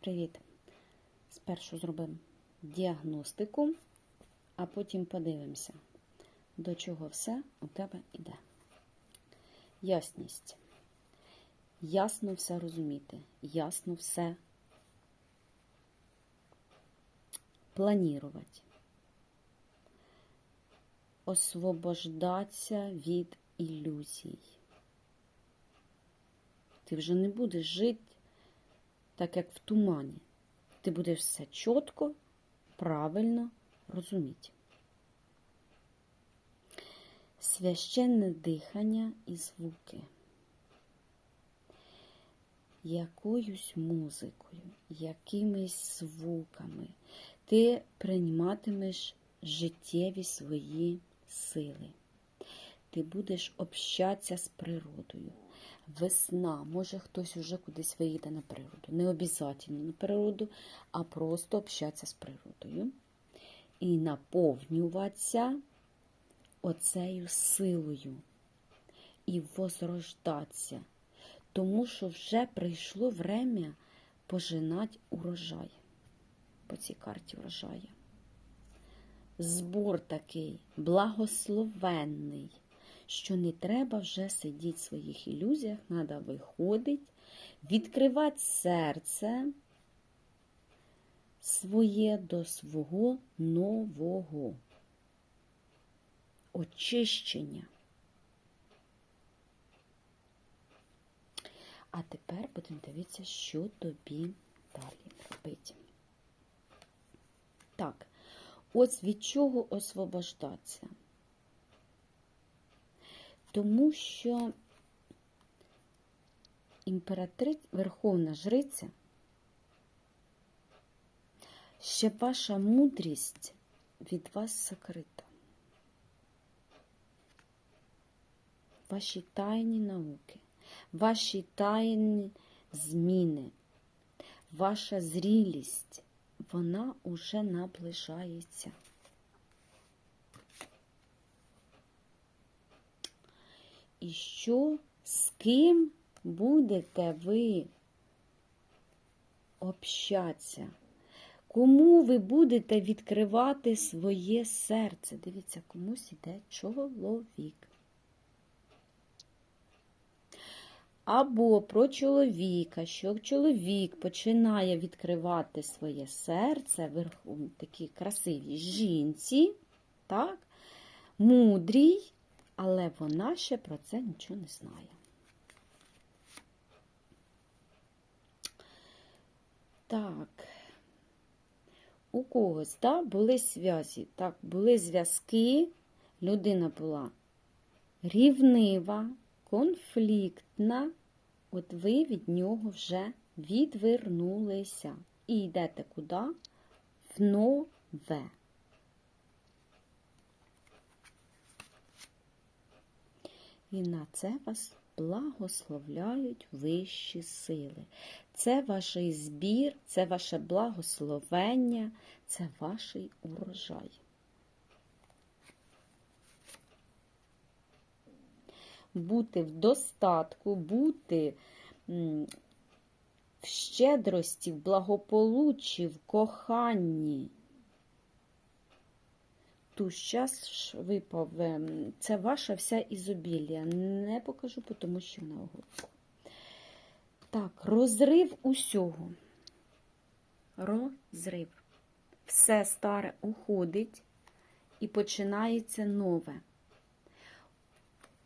Привіт. Спершу зробимо діагностику, а потім подивимося, до чого все у тебе йде. Ясність. Ясно все розуміти, ясно все планувати. Освобождатися від ілюзій. Ти вже не будеш жити так, як в тумані. Ти будеш все чітко, правильно розуміти. Священне дихання і звуки. Якоюсь музикою, якимись звуками ти прийматимеш життєві свої сили. Ти будеш общатися з природою. Весна, може хтось уже кудись виїде на природу. Не обов'язково на природу, а просто общатися з природою. І наповнюватися оцею силою. І возрождатися. Тому що вже прийшло время пожинати урожай. По цій карті урожаю. Збор такий благословенний що не треба вже сидіти в своїх ілюзіях, треба виходити, відкривати серце своє до свого нового очищення. А тепер будемо дивитися, що тобі далі робити. Так, ось від чого освобождатися тому що імператриця, верховна жриця, ще ваша мудрість від вас сокрита. Ваші тайні науки, ваші тайні зміни, ваша зрілість, вона уже наближається. І що, з ким будете ви общатися? Кому ви будете відкривати своє серце? Дивіться, комусь іде чоловік. Або про чоловіка, що чоловік починає відкривати своє серце верху такій красивій жінці, так, мудрій, але вона ще про це нічого не знає. Так, у когось да, були зв'язі, так, були зв'язки, людина була рівнива, конфліктна, от ви від нього вже відвернулися. І йдете куди? В нове. І на це вас благословляють вищі сили. Це ваш збір, це ваше благословення, це ваш урожай. Бути в достатку, бути в щедрості, в благополуччі, в коханні туз час випав. Це ваша вся ізобілія. Не покажу, тому що на оголовку. Так, розрив усього. Розрив. Все старе уходить і починається нове.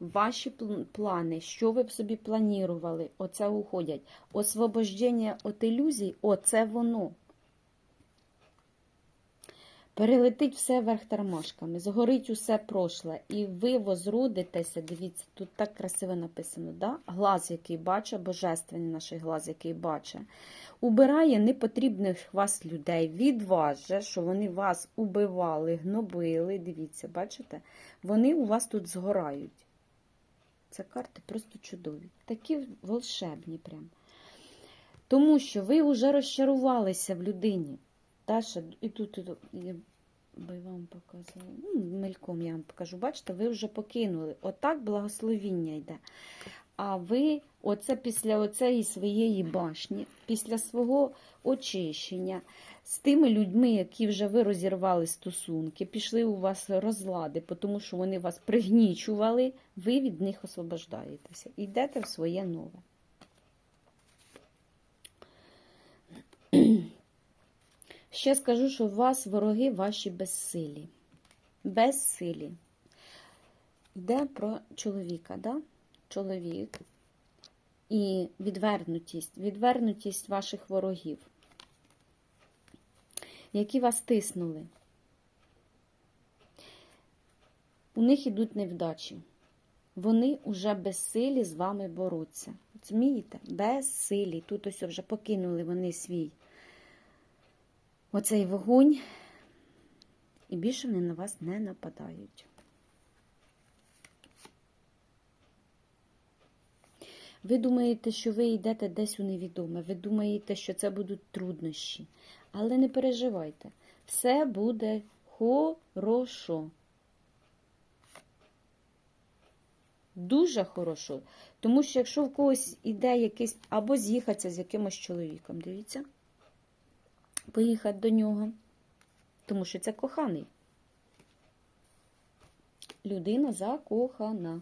Ваші плани, що ви б собі планували, оце уходять. Освобождення від ілюзій, оце воно. Перелетить все верх тормашками, згорить усе прошле, і ви возродитеся, дивіться, тут так красиво написано, да? глаз, який бачить, божественний наш глаз, який бачить, убирає непотрібних вас людей від вас, же, що вони вас убивали, гнобили. Дивіться, бачите? Вони у вас тут згорають. Це карти просто чудові. Такі волшебні прям. Тому що ви вже розчарувалися в людині. Таша, і тут, я вам показала. Ну, мельком я вам покажу. Бачите, ви вже покинули. Отак благословіння йде. А ви, оце після оцеї своєї башні, після свого очищення, з тими людьми, які вже ви розірвали стосунки, пішли у вас розлади, тому що вони вас пригнічували, ви від них освобождаєтеся. Йдете в своє нове. Ще скажу, що у вас вороги ваші безсилі. Безсилі. Йде про чоловіка, да? чоловік і відвернутість, відвернутість ваших ворогів, які вас тиснули. У них ідуть невдачі. Вони уже безсилі з вами боруться. Змієте? Безсилі. Тут ось вже покинули вони свій оцей вогонь, і більше вони на вас не нападають. Ви думаєте, що ви йдете десь у невідоме, ви думаєте, що це будуть труднощі. Але не переживайте, все буде хорошо. Дуже хорошо. Тому що якщо в когось іде якийсь, або з'їхатися з якимось чоловіком, дивіться, поїхати до нього, тому що це коханий. Людина закохана.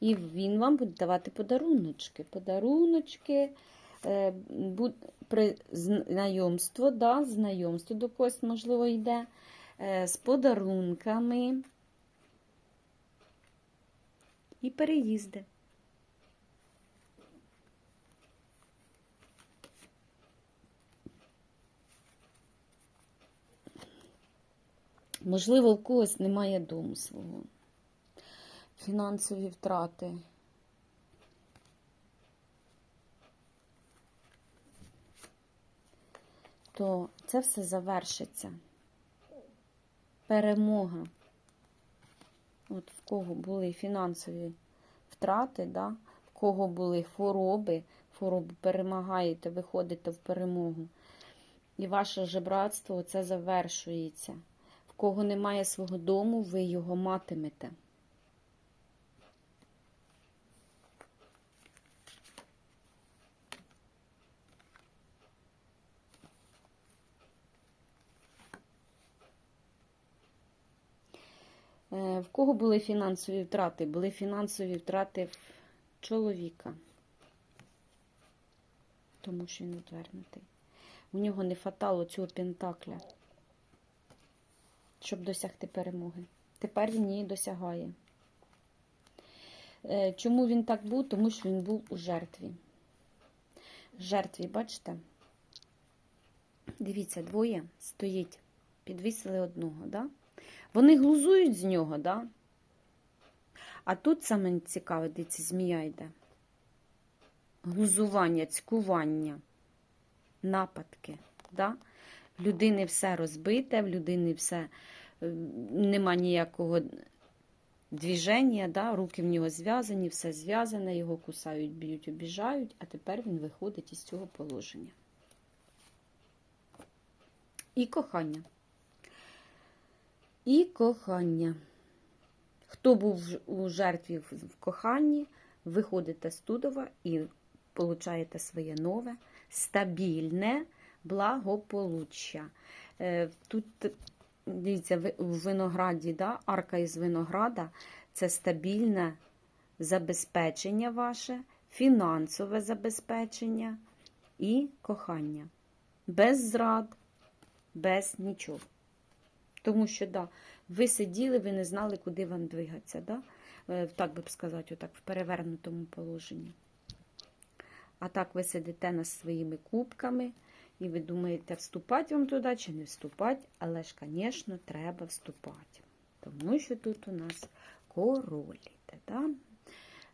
І він вам буде давати подаруночки. Подаруночки, е, знайомство, да, знайомство до когось, можливо, йде, е, з подарунками і переїзди. Можливо, в когось немає дому свого. Фінансові втрати. То це все завершиться. Перемога. От в кого були фінансові втрати, да? в кого були хвороби, хворобу перемагаєте, виходите в перемогу. І ваше жебратство це завершується. Кого немає свого дому, ви його матимете. Е, В кого були фінансові втрати? Були фінансові втрати в чоловіка, тому що він відвернутий. У нього не хватало цього пентакля, щоб досягти перемоги. Тепер він її досягає. Е, Чому він так був? Тому що він був у жертві. Жертві, бачите? Дивіться, двоє стоїть, підвісили одного, да? Вони глузують з нього, да? А тут саме цікаве, дивіться, змія йде. Глузування, цькування, нападки. Да? В людини все розбите, в людини все е, нема ніякого двіження, да? руки в нього зв'язані, все зв'язане, його кусають, б'ють, обіжають, а тепер він виходить із цього положення. І кохання. І кохання. Хто був у жертві в коханні, виходите з Тудова і получаєте своє нове, стабільне благополуччя. Е, Тут, дивіться, у винограді, да, арка із винограда це стабільне забезпечення ваше, фінансове забезпечення і кохання. Без зрад, без нічого. Тому що, да, ви сиділи, ви не знали, куди вам двигатися, да? Е, так би б сказати, отак, в перевернутому положенні. А так ви сидите над своїми кубками, і ви думаєте, вступати вам туди чи не вступати, але ж, звісно, треба вступати. Тому що тут у нас король іде, да?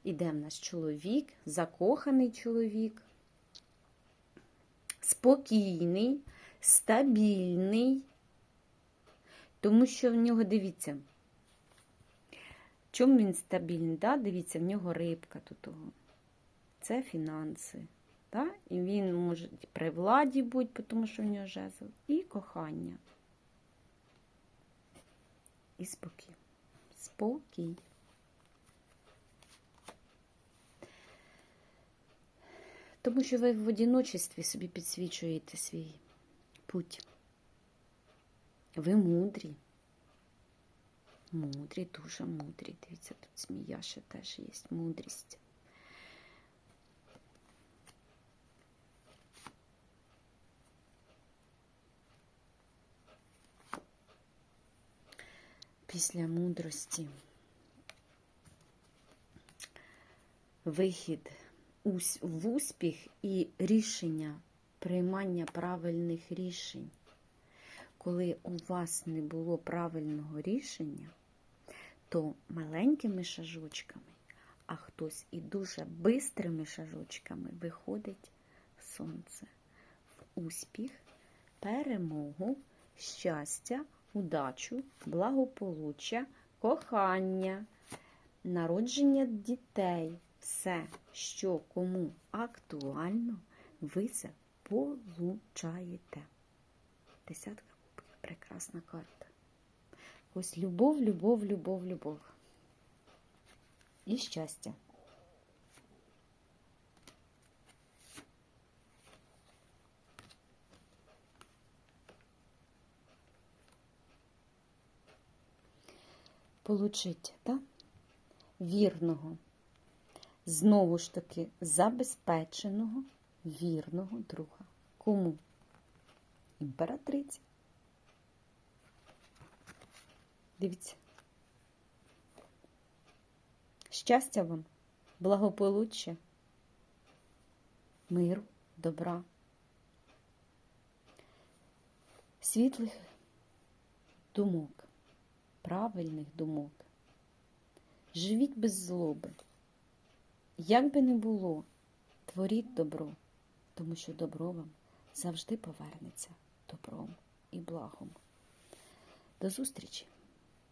Іде в нас чоловік, закоханий чоловік, спокійний, стабільний. Тому що в нього, дивіться, чому він стабільний? Да? Дивіться, в нього рибка тут. Це фінанси. Да? І він може при владі бути, тому що в нього жезл, і кохання. І спокій. спокій. Тому що ви в одиночестві собі підсвічуєте свій путь. Ви мудрі. Мудрі, дуже мудрі. Дивіться, тут змія ще теж є мудрість. Після мудрості вихід в успіх і рішення, приймання правильних рішень. Коли у вас не було правильного рішення, то маленькими шажочками, а хтось і дуже бистрими шажочками виходить сонце, в успіх, перемогу, щастя, удачу, благополуччя, кохання, народження дітей. Все, що кому актуально, ви це получаєте. Десятка кубків. Прекрасна карта. Ось любов, любов, любов, любов. І щастя. Получить, так? Вірного, знову ж таки, забезпеченого, вірного друга. Кому? Імператриці. Дивіться. Щастя вам, благополуччя, миру, добра, світлих думок, правильних думок. Живіть без злоби. Як би не було, творіть добро, тому що добро вам завжди повернеться добром і благом. До зустрічі!